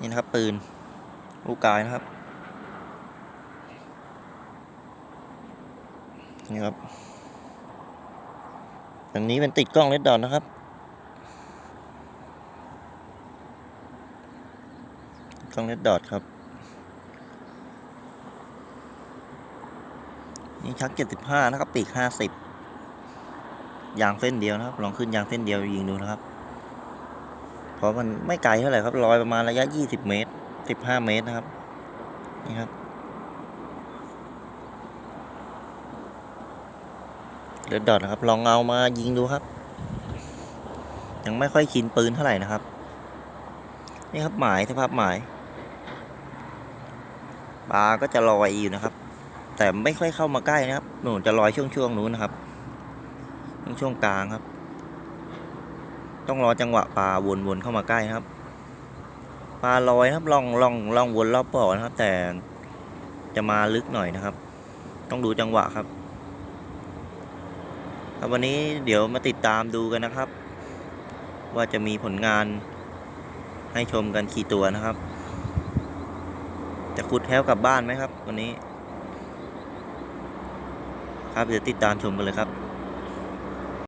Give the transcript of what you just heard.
นี่นะครับ ปืน ลูกกายนะครับ นี่ครับอันนี้เป็นติดกล้องเลดดอทนะครับ กล้องเลดดอทครับ นี่ชักเจ็ดสิบห้านะครับ ปีกห้าสิบยางเส้นเดียวนะครับ ลองขึ้นยางเส้นเดียวยิงดูนะครับ เพราะมันไม่ไกลเท่าไหร่ครับลอยประมาณระยะยี่สิบเมตรสิบห้าเมตรนะครับ นี่ครับ เดดดอทนะครับ ลองเอามายิงดูครับ ยังไม่ค่อยชินปืนเท่าไหร่นะครับ นี่ครับหมายสภาพหมายปลาก็จะลอยอยู่นะครับ แต่ไม่ค่อยเข้ามาใกล้นะครับหนูจะลอยช่วงช่วงๆนู้นนะครับ ช่วงช่วงกลางครับ ต้องรอจังหวะปลาวนๆเข้ามาใกล้ครับ ปลาลอยครับล่องล่องล่องวนรอบบ่อนะครับ แต่จะมาลึกหน่อยนะครับ ต้องดูจังหวะครับ ครับวันนี้เดี๋ยวมาติดตามดูกันนะครับ ว่าจะมีผลงานให้ชมกันกี่ตัวนะครับ จะขุดแถวกลับบ้านไหมครับ วันนี้ ครับเดี๋ยวติดตามชมกันเลยครับ